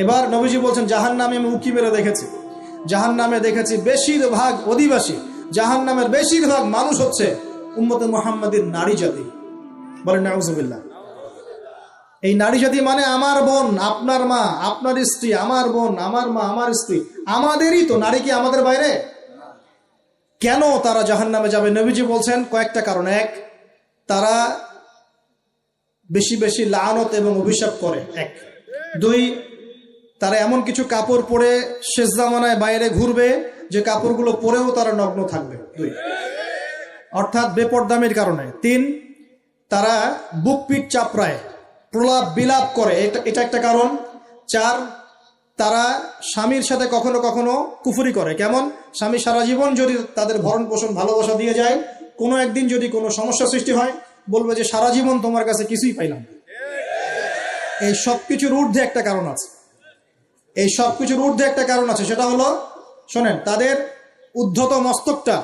এবার নবীজি বলছেন জাহান নামে আমি উকি মেরে দেখেছি। জাহান নামে দেখেছি বেশিরভাগ অধিবাসী জাহান নামের বেশিরভাগ মানুষ হচ্ছে উম্মতে মোহাম্মদের নারী জাতি। বলেন, নাউজুবিল্লাহ। এই নারী জাতি মানে আমার বোন, আপনার মা, আপনার স্ত্রী, আমার বোন, আমার মা, আমার স্ত্রী। আমাদেরই তো, নারী কি আমাদের বাইরে? কেন তারা জাহান নামে যাবে? নবীজি বলছেন, কয়েকটা কারণ। এক, তারা বেশি বেশি লানত এবং অভিশাপ করে। এক, দুই তারা এমন কিছু কাপড় পরে শেষ জামানায় বাইরে ঘুরবে, যে কাপড়গুলো পরেও তারা নগ্ন থাকবে। দুই। অর্থাৎ বেপরদামের কারণে। তিন, তারা বুক পিট চাপড়ায়, প্রলাপ বিলাপ করে। এটা এটা একটা কারণ। চার, তারা স্বামীর সাথে কখনো কখনো কুফুরি করে। কেমন? স্বামী সারা জীবন যদি তাদের ভরণ পোষণ ভালোবাসা দিয়ে যায়, কোনো একদিন যদি কোনো সমস্যা সৃষ্টি হয়, বলবে যে, সারা জীবন তোমার কাছে কিছুই পাইলাম। এই সব কিছুর ঊর্ধ্বে একটা কারণ আছে। এই সব কিছুর ঊর্ধ্বে একটা কারণ আছে, সেটা হলো, শোনেন, তাদের উদ্ধত মস্তকটা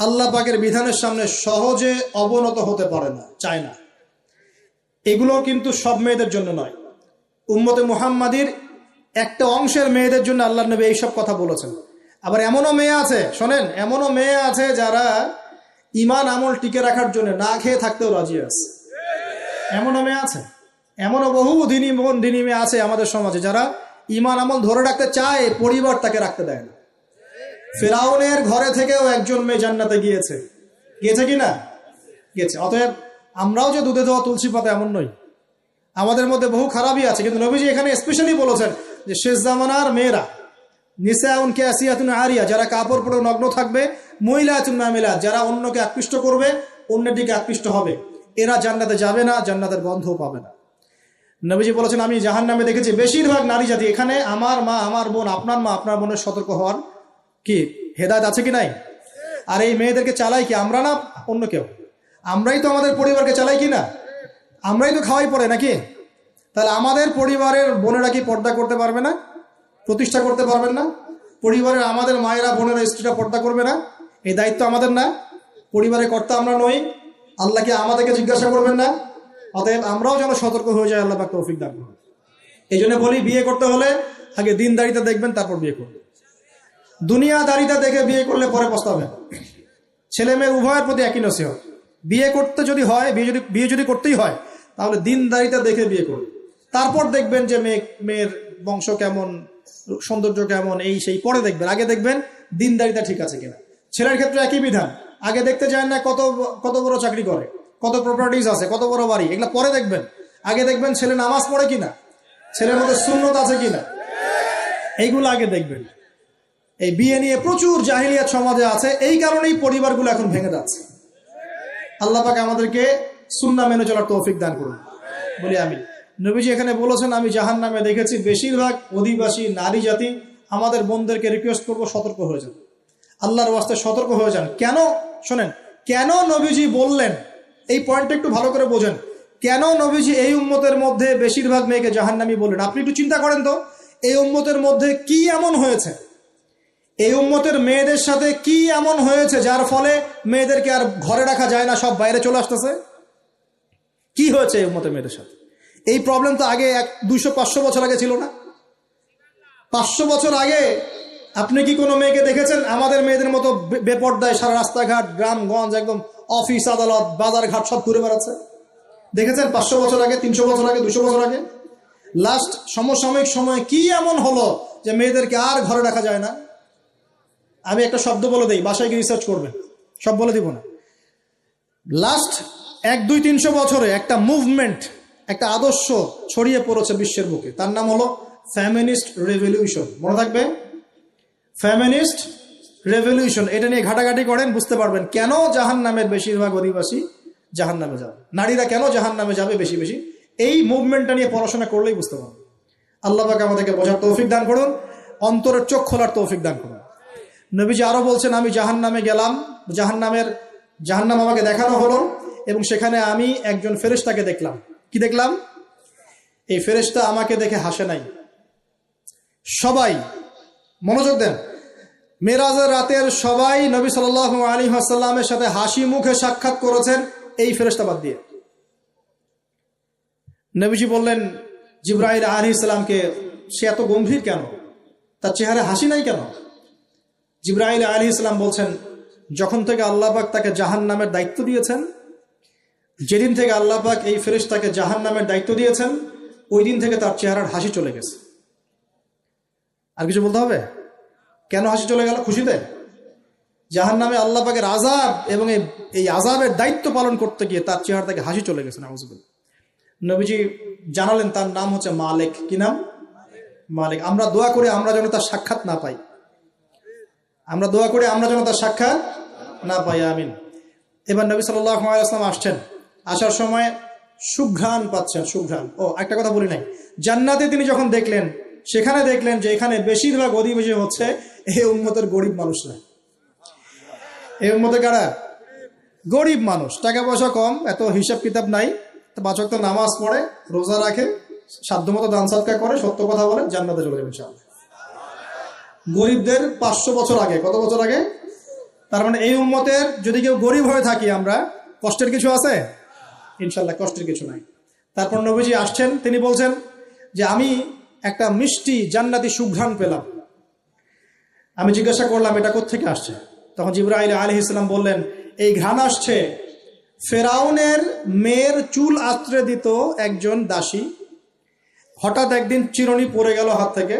আল্লাহ পাকের বিধানের সামনে সহজে অবনত হতে পারে না, চায় না। এগুলো কিন্তু সব মেয়েদের জন্য নয়। উম্মতে মুহাম্মাদির একটা অংশের মেয়েদের জন্য আল্লাহ নবী এইসব কথা বলেছেন। আবার এমনও মেয়ে আছে, শোনেন, এমনও মেয়ে আছে যারা ইমান আমল টিকে রাখার জন্য না খেয়ে থাকতেও রাজি আছে। এমনও মেয়ে আছে, এমনও বহু দিনী মন দিনী মেয়ে আছে আমাদের সমাজে যারা ইমান আমল ধরে রাখতে চায়, পরিবার তাকে রাখতে দেয় না। ফেরাউনের ঘরে থেকেও একজন মেয়ে জান্নাতে গিয়েছে। গিয়েছে কি না? গিয়েছে। অতএব আমরাও যে দুধে দেওয়া তুলসী পাতা এমন নই। আমাদের মধ্যে বহু খারাপই আছে, কিন্তু নবীজি এখানে স্পেশালি বলেছেন যে শেষ জামানার মেয়েরা, নিসাউন কে আসিয়াতুন আরিয়া, যারা কাপড় পরে নগ্ন থাকবে, মহিলাতুন মামিলা যারা অন্যকে আকৃষ্ট করবে অন্যের দিকে আকৃষ্ট হবে। এরা জান্নাতে যাবে না, জান্নাতের গন্ধও পাবে না। নবীজি বলেছেন, আমি জাহান নামে দেখেছি, বেশিরভাগ নারী জাতি। এখানে আমার মা, আমার বোন, আপনার মা, আপনার বোনের সতর্ক হওয়ার কি হেদায়ত আছে কি নাই? আর এই মেয়েদেরকে চালাই কি আমরা না অন্য কেউ? আমরাই তো আমাদের পরিবারকে চালাই কি না? আমরাই তো খাওয়াই পড়ে নাকি? তাহলে আমাদের পরিবারের বোনেরা কি পর্দা করতে পারবে না? প্রতিষ্ঠা করতে পারবেন না? পরিবারের আমাদের মায়েরা, বোনেরা, স্ত্রীরা পর্দা করবে না? এই দায়িত্ব আমাদের না? পরিবারের কর্তা আমরা নই। আল্লাহকে আমাদেরকে জিজ্ঞাসা করবেন না? অতএব আমরাও যেন সতর্ক হয়ে যাই, আল্লাহ পাক তৌফিক দান করুন। এই জন্য বলি, বিয়ে করতে হলে আগে দিন দাড়িতে দেখবেন, তারপর বিয়ে করবেন। দুনিয়া দাড়িতে দেখে বিয়ে করলে পরে পস্তাবেন। ছেলে মেয়ে উভয়ের প্রতি একই নসিহত। বিয়ে করতে যদি হয়, বিয়ে যদি বিয়ে যদি করতেই হয়, তাহলে দিন দাড়িতে দেখে বিয়ে করুন। তারপর দেখবেন যে মেয়ে মেয়ের বংশ কেমন, সৌন্দর্য কেমন, এই সেই পরে দেখবেন। আগে দেখবেন দিন দাড়িটা ঠিক আছে কিনা। ছেলের ক্ষেত্রে একই বিধান। আগে দেখতে চান না কত কত বড় চাকরি করে। কত প্রপার্টিজ আছে, কত বড় বাড়ি এগুলো পরে দেখবেন। আগে দেখবেন ছেলে নামাজ পড়ে কিনা, ছেলের মধ্যে সুন্নত আছে কিনা। এইগুলো আগে দেখবেন। এই বিয়ে নিয়ে প্রচুর জাহিলিয়াত সমাজে আছে, এই কারণেই পরিবারগুলো এখন ভেঙে যাচ্ছে। আল্লাহ পাকে আমাদেরকে সুন্না মেনে চলার তৌফিক দান করুন। বলি আমি নবীজি এখানে বলেছেন, আমি জাহান নামে দেখেছি, বেশিরভাগ অধিবাসী নারী জাতি আমাদের বোনদেরকে রিকোয়েস্ট করব সতর্ক হয়ে যান। আল্লাহর ওয়াস্তে সতর্ক হয়ে যান। কেন? শোনেন, কেন নবীজি বললেন এই পয়েন্টটা একটু ভালো করে বোঝেন। কেন নবীজি এই উম্মতের মধ্যে বেশিরভাগ মেয়েকে জাহান্নামি বললেন? আপনি একটু চিন্তা করেন তো, এই উম্মতের মধ্যে কি এমন হয়েছে? এই উম্মতের মেয়েদের সাথে কি এমন হয়েছে যার ফলে মেয়েদেরকে আর ঘরে রাখা যায় না, সব বাইরে চলে আসতেছে? কি হয়েছে এই উম্মতের মেয়েদের সাথে? এই প্রবলেম তো আগে এক দুশো পাঁচশো বছর আগে ছিল না? পাঁচশো বছর আগে আপনি কি কোনো মেয়েকে দেখেছেন? আমাদের মেয়েদের মতো বেপর্দায় সারা রাস্তাঘাট গ্রামগঞ্জ একদম অফিস, আদালত, বাজার ঘাট সব ঘুরে বেড়াচ্ছে। দেখেছেন পাঁচশো বছর আগে, তিনশো বছর আগে, দুশো বছর আগে? লাস্ট সমসাময়িক সময়ে কি এমন হলো যে মেয়েদেরকে আর ঘরে রাখা যায় না? আমি একটা শব্দ বলে দিই, বাসায় গিয়ে রিসার্চ করবেন। সব বলে দিব না। লাস্ট এক, দুই, তিনশো বছরে একটা মুভমেন্ট একটা আদর্শ ছড়িয়ে পড়েছে বিশ্বের বুকে। তার নাম হলো ফ্যামিনিস্ট রেভলিউশন মনে থাকবে? ফ্যামিনিস্ট রেভলিউশন এটা নিয়ে ঘাটাঘাটি করেন, বুঝতে পারবেন কেন জাহান নামের বেশিরভাগ অধিবাসী জাহান নামে যাবে। নারীরা কেন জাহান নামে যাবে বেশি বেশি? এই মুভমেন্টটা নিয়ে পড়াশোনা করলেই বুঝতে পারবেন। আল্লাহ পাকে আমাদেরকে বোঝার তৌফিক দান করুন, অন্তরের চোখ খোলার তৌফিক দান করুন। নবীজি আরও বলছেন, আমি জাহান নামে গেলাম জাহান নামের জাহান নাম আমাকে দেখানো হলো এবং সেখানে আমি একজন ফেরেশতাকে দেখলাম। কি দেখলাম? এই ফেরেশতা আমাকে দেখে হাসে নাই। সবাই মনোযোগ দেন। মেরাজের রাতের সবাই নবী সাল আলী আসাল্লামের সাথে হাসি মুখে সাক্ষাৎ করেছেন এই ফেরেশতাবাদ দিয়ে। নবীজি বললেন জিব্রাহিল আলী ইসলামকে সে এত গম্ভীর কেন? তার চেহারে হাসি নাই কেন? জিব্রাইল আলী ইসলাম বলছেন, যখন থেকে আল্লাহবাক তাকে জাহান নামের দায়িত্ব দিয়েছেন, যেদিন থেকে আল্লাহবাক এই ফেরেশতাকে জাহান নামের দায়িত্ব দিয়েছেন, ওই দিন থেকে তার চেহারার হাসি চলে গেছে। আর কিছু বলতে হবে? কেন হাসি চলে গেল খুশিতে? জাহান নামে আল্লাহ পাকের আজাব এবং এই আজাবের দায়িত্ব পালন করতে গিয়ে তার চেহারা থেকে হাসি চলে গেছে নাউজুবিল নবীজি জানালেন তার নাম হচ্ছে মালিক। কি নাম? মালিক। আমরা দোয়া করে আমরা যেন তার সাক্ষাৎ না পাই। আমরা দোয়া করে আমরা যেন তার সাক্ষাৎ না পাই, আমিন। এবার নবী সাল্লাম আসছেন। আসার সময় সুঘ্রাণ পাচ্ছেন, সুঘ্রাণ। ও, একটা কথা বলি নাই। জান্নাতে তিনি যখন দেখলেন, সেখানে দেখলেন যে এখানে বেশিরভাগ অধিবেশী হচ্ছে এই উন্মতের গরিব মানুষ মানুষরা। এই উন্মতে কারা? গরিব মানুষ। টাকা পয়সা কম, এত হিসাব কিতাব নাই বাচক তো নামাজ পড়ে, রোজা রাখে, সাধ্যমতো দান সৎকার করে, সত্য কথা বলে, জান্নাতে চলে যাবে ইনশাআল্লাহ। গরিবদের পাঁচশো বছর আগে, কত বছর আগে? তার মানে এই উম্মতের যদি কেউ গরিব হয়ে থাকি আমরা, কষ্টের কিছু আছে? ইনশাল্লাহ কষ্টের কিছু নাই। তারপর নবীজি আসছেন, তিনি বলছেন যে, আমি একটা মিষ্টি জান্নাতি সুঘ্রাণ পেলাম। আমি জিজ্ঞাসা করলাম, এটা কোথেকে আসছে? তখন জিব্রাইল আলী ইসলাম বললেন, এই ঘ্রাণ আসছে। ফেরাউনের মেয়ের চুল আশ্রে দিত একজন দাসী। হঠাৎ একদিন চিরুনি পড়ে গেল হাত থেকে।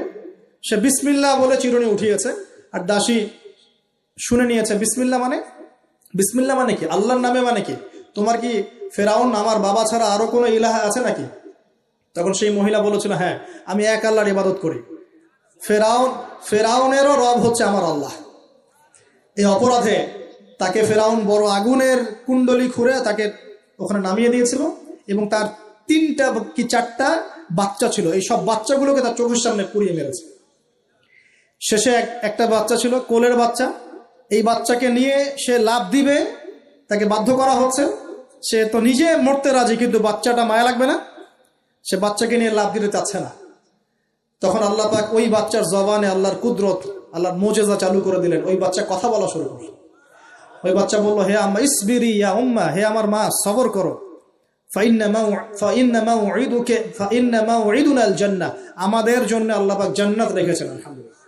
সে বিসমিল্লা বলে চিরুনি উঠিয়েছে। আর দাসী শুনে নিয়েছে বিসমিল্লা মানে? বিসমিল্লা মানে কি? আল্লাহর নামে মানে কি? তোমার কি ফেরাউন আমার বাবা ছাড়া আরও কোনো ইলাহা আছে নাকি? তখন সেই মহিলা বলেছিল হ্যাঁ আমি এক আল্লাহর ইবাদত করি। ফেরাউন, ফেরাউনেরও রব হচ্ছে আমার আল্লাহ। এই অপরাধে তাকে ফেরাউন বড় আগুনের কুণ্ডলি খুঁড়ে তাকে ওখানে নামিয়ে দিয়েছিল এবং তার তিনটা কি চারটা বাচ্চা ছিল। এই সব বাচ্চাগুলোকে তার চোখের সামনে পুড়িয়ে মেরেছে। শেষে এক, একটা বাচ্চা ছিল, কোলের বাচ্চা। এই বাচ্চাকে নিয়ে সে লাভ দিবে, তাকে বাধ্য করা হচ্ছে। সে তো নিজে মরতে রাজি, কিন্তু বাচ্চাটা মায়া লাগবে না। সে বাচ্চাকে নিয়ে লাভ দিতে চাচ্ছে না। তখন আল্লাহ পাক ওই বাচ্চার জবানে আল্লাহর কুদরত, আল্লাহর মোজেজা চালু করে দিলেন। ওই বাচ্চা কথা বলা শুরু করল। ওই বাচ্চা বলল, হে আম্মা, ইসবিরি ইয়া উম্মা, হে আমার মা, সবর করো। আমাদের জন্য আল্লাহ পাক জান্নাত রেখেছেন, আলহামদুলিল্লাহ।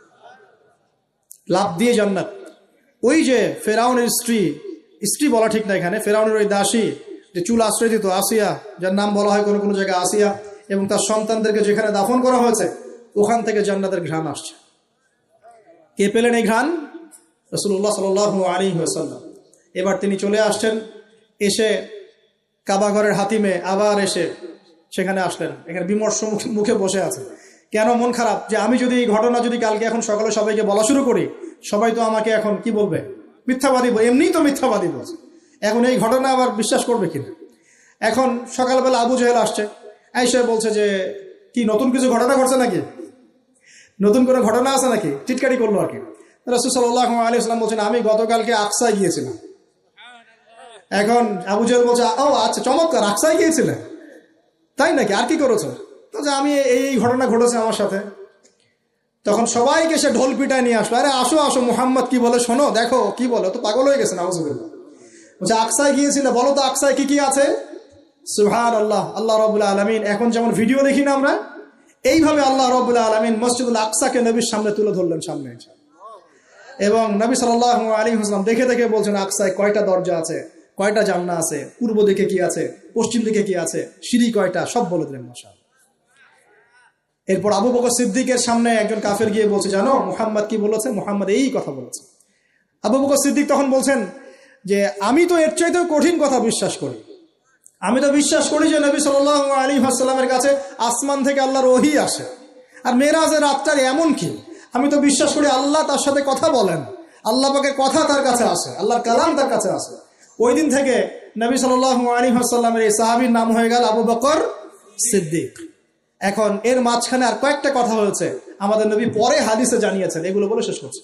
লাভ দিয়ে জান্নাত। ওই যে ফেরাউনের স্ত্রী স্ত্রী বলা ঠিক না এখানে, ফেরাউনের ওই দাসী, যে চুল আশ্রয় দিত, আসিয়া, যার নাম বলা হয় কোনো কোনো জায়গায় আসিয়া, এবং তার সন্তানদেরকে যেখানে দাফন করা হয়েছে ওখান থেকে জান্নাতের ঘ্রাণ আসছে। কে পেলেন এই ঘ্রাণ? রসুল্লাহ সাল আলী সাল্লাম এবার তিনি চলে আসছেন, এসে কাবাঘরের হাতিমে আবার এসে সেখানে আসলেন। এখানে বিমর্ষ মুখে বসে আছে। কেন মন খারাপ? যে আমি যদি এই ঘটনা যদি কালকে এখন সকালে সবাইকে বলা শুরু করি, সবাই তো আমাকে এখন কি বলবে? মিথ্যাবাদী এমনিই তো মিথ্যাবাদী বলছে। এখন এই ঘটনা আবার বিশ্বাস করবে কিনা? এখন সকালবেলা আবু জাহেল আসছে আইসে বলছে যে, কি নতুন কিছু ঘটনা ঘটছে নাকি? নতুন কোনো ঘটনা আছে নাকি? টিটকারি করল আর কি। রসুল সাল্লাহ আলী ইসলাম বলছেন, আমি গতকালকে আকসায় গিয়েছিলাম। এখন আবু জাহেল বলছে, ও আচ্ছা চমৎকার, আকসায় গিয়েছিলেন তাই নাকি? আর কি করেছ? তো যে আমি এই ঘটনা ঘটেছে আমার সাথে। তখন সবাইকে সে ঢোল পিটায় নিয়ে আসলো, আরে, আসো আসো, মোহাম্মদ কি বলে? শোনো, দেখো, কি বলে? তো পাগল হয়ে গেছে নাউজুবিল্লাহ বলছে, আকসায় গিয়েছিলে? বলো তো, আকসায় কি কি আছে? সুহান আল্লাহ আল্লাহ রবুল্লাহ আলমিন। এখন যেমন ভিডিও দেখি না আমরা এইভাবে আল্লাহ রবুল্লাহ আলমিন মসজিদুল আকসাকে নবীর সামনে তুলে ধরলেন সামনে। এবং নবী সাল আলী হাসলাম দেখে দেখে বলছেন, আকসায় কয়টা দরজা আছে? কয়টা জাননা আছে? পূর্ব দিকে কি আছে? পশ্চিম দিকে কি আছে? সিঁড়ি কয়টা? সব বলে দিলেন মশা এরপর আবু বকর সিদ্দিকের সামনে একজন কাফের গিয়ে বলছে, জানো, মোহাম্মদ কি বলেছে? মুহাম্মদ এই কথা বলেছে। আবু বকর সিদ্দিক তখন বলছেন যে, আমি তো এর চাইতেও কঠিন কথা বিশ্বাস করি। আমি তো বিশ্বাস করি যে নবী সাল আলী আসসালামের কাছে আসমান থেকে আল্লাহর ওহি আসে। আর মেয়েরাজের রাতটার এমন কি? আমি তো বিশ্বাস করি আল্লাহ তার সাথে কথা বলেন। আল্লাহ পাকে কথা তার কাছে আসে, আল্লাহর কালাম তার কাছে আসে। ওই দিন থেকে নবী সাল আলী আসাল্লামের এই সাহাবির নাম হয়ে গেল আবু বকর সিদ্দিক। এখন এর মাঝখানে আর কয়েকটা কথা হয়েছে। আমাদের নবী পরে হাদিসে জানিয়েছেন, এগুলো বলে শেষ করছে।